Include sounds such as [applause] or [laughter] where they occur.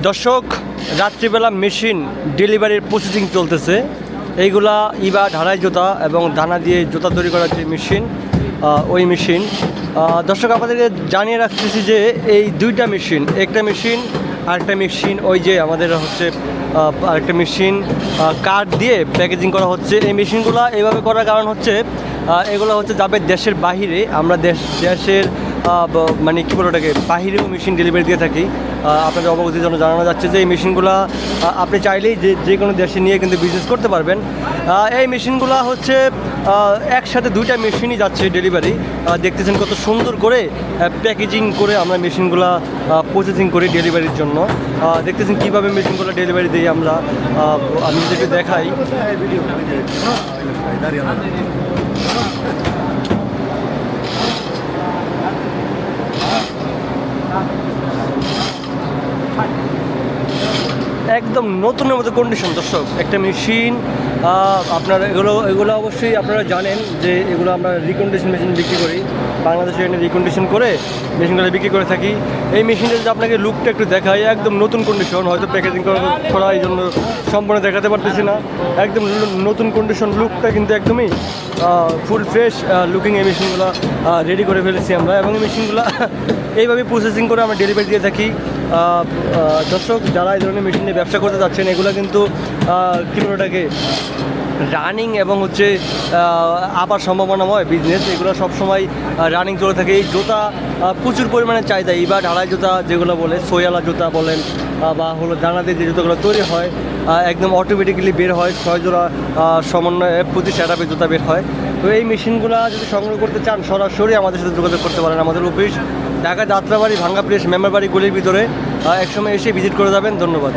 দর্শক, রাত্রিবেলা মেশিন ডেলিভারির প্রসেসিং চলতেছে। এইগুলা ইবা ঢালাই জুতা এবং দানা দিয়ে জুতা তৈরি করার যে মেশিন ওই মেশিন। দর্শক, আপনাদেরকে জানিয়ে রাখতেছি যে এই দুইটা মেশিন, একটা মেশিন, আরেকটা মেশিন, ওই যে আমাদের হচ্ছে আরেকটা মেশিন কাঠ দিয়ে প্যাকেজিং করা হচ্ছে। এই মেশিনগুলো এইভাবে করার কারণ হচ্ছে এগুলো হচ্ছে যাবে দেশের বাহিরে। আমরা দেশ, দেশের মানে কী বলে ওটাকে, বাহিরেও মেশিন ডেলিভারি দিয়ে থাকি। আপনাদের অবগতির জন্য জানানো যাচ্ছে যে এই মেশিনগুলো আপনি চাইলেই যে যে কোনো দেশে নিয়ে কিন্তু বিজনেস করতে পারবেন। এই মেশিনগুলো হচ্ছে একসাথে দুইটা মেশিনই যাচ্ছে ডেলিভারি দেখতেছেন কত সুন্দর করে প্যাকেজিং করে আমরা মেশিনগুলো প্রসেসিং করি ডেলিভারির জন্য। দেখতেছেন কীভাবে মেশিনগুলো ডেলিভারি দিই আমরা। আমি যদি দেখাই। একদম নতুনের মতো কন্ডিশন দর্শক। একটা মেশিন আপনার এগুলো এগুলো অবশ্যই আপনারা জানেন যে এগুলো আমরা রিকন্ডিশন মেশিন বিক্রি করি। বাংলাদেশে এনে রিকন্ডিশন করে মেশিনগুলো বিক্রি করে থাকি। এই মেশিনটা যদি আপনাকে লুকটা একটু দেখাই একদম নতুন কন্ডিশন হয়তো প্যাকেজিং করা এই জন্য সম্পূর্ণ দেখাতে পারতেছি না। একদম নতুন কন্ডিশন লুকটা কিন্তু একদমই ফুল ফ্রেশ লুকিং এই মেশিনগুলো রেডি করে ফেলেছি আমরা। এবং এই মেশিনগুলো [laughs] এইভাবে প্রসেসিং করে আমরা ডেলিভারি দিয়ে থাকি। দর্শক যারা এই ধরনের মেশিন নিয়ে ব্যবসা করতে চাচ্ছেন এগুলো কিন্তু কিলোটাকে ওটাকে রানিং এবং হচ্ছে আবার সম্ভাবনাময় বিজনেস এগুলো সবসময় রানিং চলে থাকে। এই জুতা প্রচুর পরিমাণে চাহিদা। এবার ঢালাই জুতা যেগুলো বলে, সোয়ালা জুতা বলেন বা হলো দানা দিয়ে যে জুতোগুলো তৈরি হয় একদম অটোমেটিক্যালি বের হয়, ছয় জোড়া সমন্বয়ে প্রতি সেটাপে জুতা বের হয়। তো এই মেশিনগুলো যদি সংগ্রহ করতে চান, সরাসরি আমাদের সাথে যোগাযোগ করতে পারেন। আমাদের অফিস ঢাকা যাত্রাবাড়ি ভাঙ্গা প্রেস মেম্বার বাড়ি গলির ভিতরে একসময় এসে ভিজিট করে যাবেন। ধন্যবাদ।